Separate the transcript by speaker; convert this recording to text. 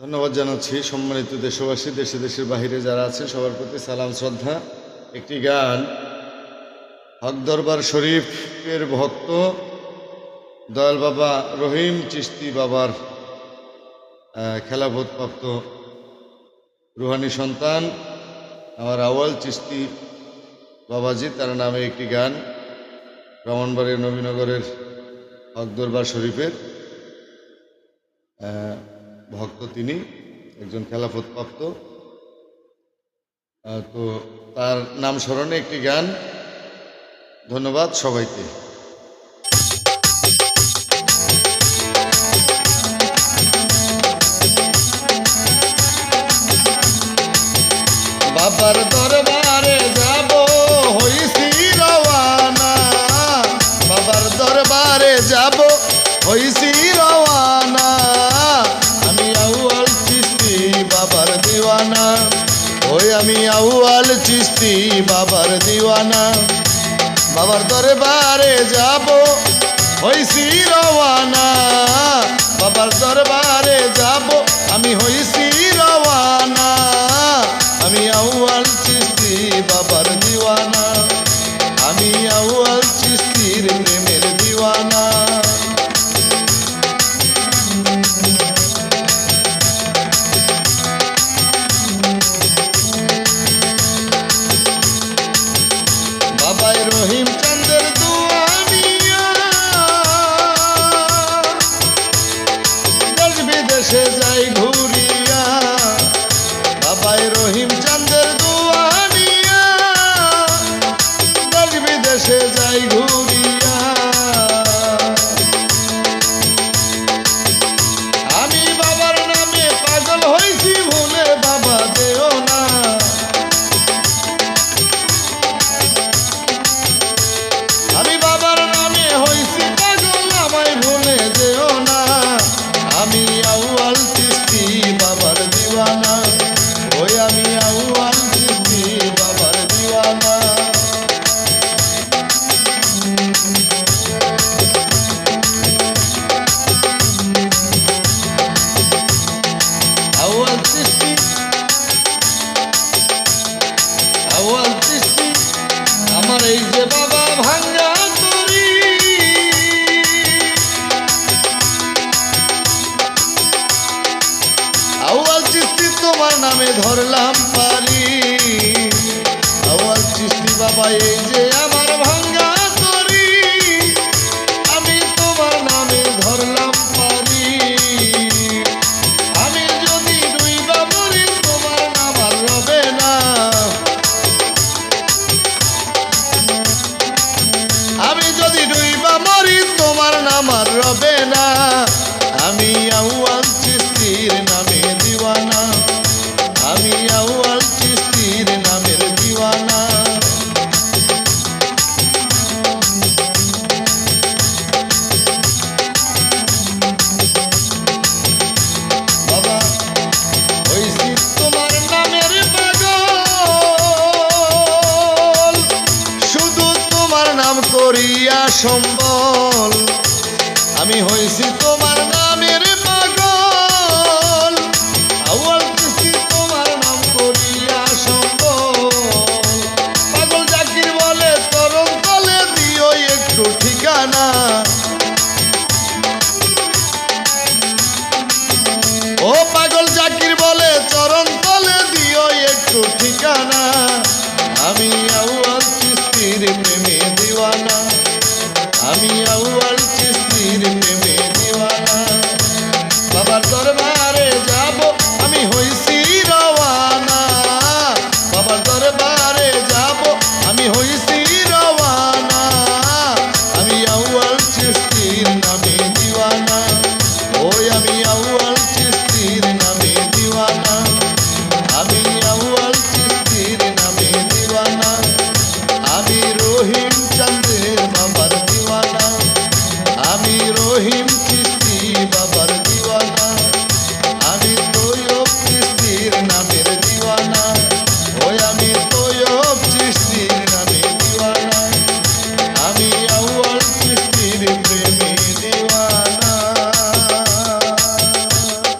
Speaker 1: ধন্যবাদ জানাচ্ছি সম্মানিত দেশবাসী দেশে দেশের বাহিরে যারা আছেন সবার প্রতি সালাম শ্রদ্ধা। একটি গান হক দরবার শরীফের ভক্ত দয়াল বাবা রহিম চিস্তি বাবার আহ, খেলাফতপ্রাপ্ত রুহানি সন্তান আমার আওয়াল চিস্তি বাবাজি তার নামে একটি গান ব্রাহ্মণবাড়িয়া নবীনগরের হক দরবার শরীফের। ভক্ত তিনি, একজন খেলাফতপ্রাপ্ত। তো তার নাম স্মরণে একটি গান। ধন্যবাদ সবাইকে। বাবার দরবারে যাব, হইছি রওয়ানা। বাবার দরবারে যাব, হইছি আমি আউয়াল চিস্তি বাবার দিওয়ানা। বাবার দরবারে যাব হইছি রওয়ানা। বাবার দরবারে যাব দেশ যাই ঘুরিয়া বাবাই রহিম চন্দ্রের দুয়ানিয়া দেশ বিদেশে যাই ঘুরিয়া। ধরলাম পারি সম্বল। আমি হয়েছি তোমার নামের পাগল। আউয়াল তোমার নাম করিয়া সম্বল। পাগল জাকির বলে তরম তলে দিও একটু ঠিকানা। ও পাগল জাকির বলে চরণ তলে দিও একটু ঠিকানা। আমি আউ রহিম